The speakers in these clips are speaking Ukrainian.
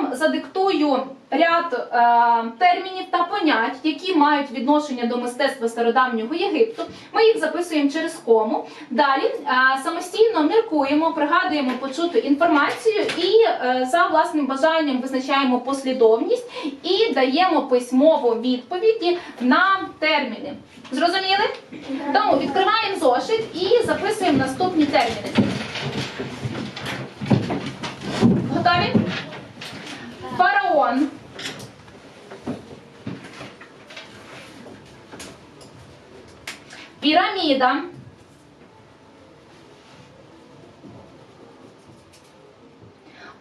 вам задиктую ряд е, термінів та понять, які мають відношення до мистецтва стародавнього Єгипту. Ми їх записуємо через кому. Далі е, самостійно міркуємо, пригадуємо почуту інформацію і е, за власним бажанням визначаємо послідовність і даємо письмово відповіді на терміни. Зрозуміли? Тому відкриваємо зошит і записуємо наступні терміни. Готові? Фараон. Піраміда.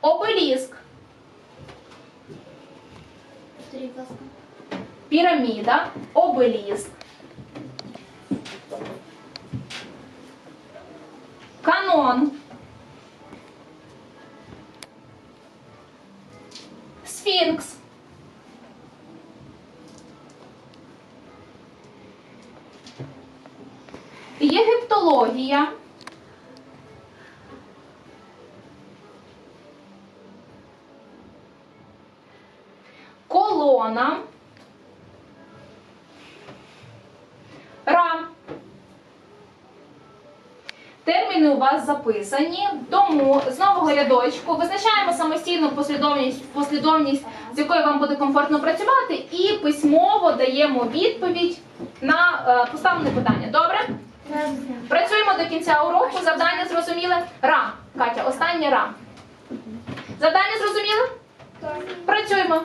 Обеліск. Повторіть, будь ласка. Піраміда. Обеліск. Канон. Сфінкс. Єгиптологія. Колона. Терміни у вас записані, тому з нового рядочку визначаємо самостійну послідовність, послідовність, з якою вам буде комфортно працювати, і письмово даємо відповідь на е, поставлене питання. Добре? Працюємо до кінця уроку. Завдання зрозуміле? Ра. Катя, останнє ра. Завдання зрозуміле? Працюємо.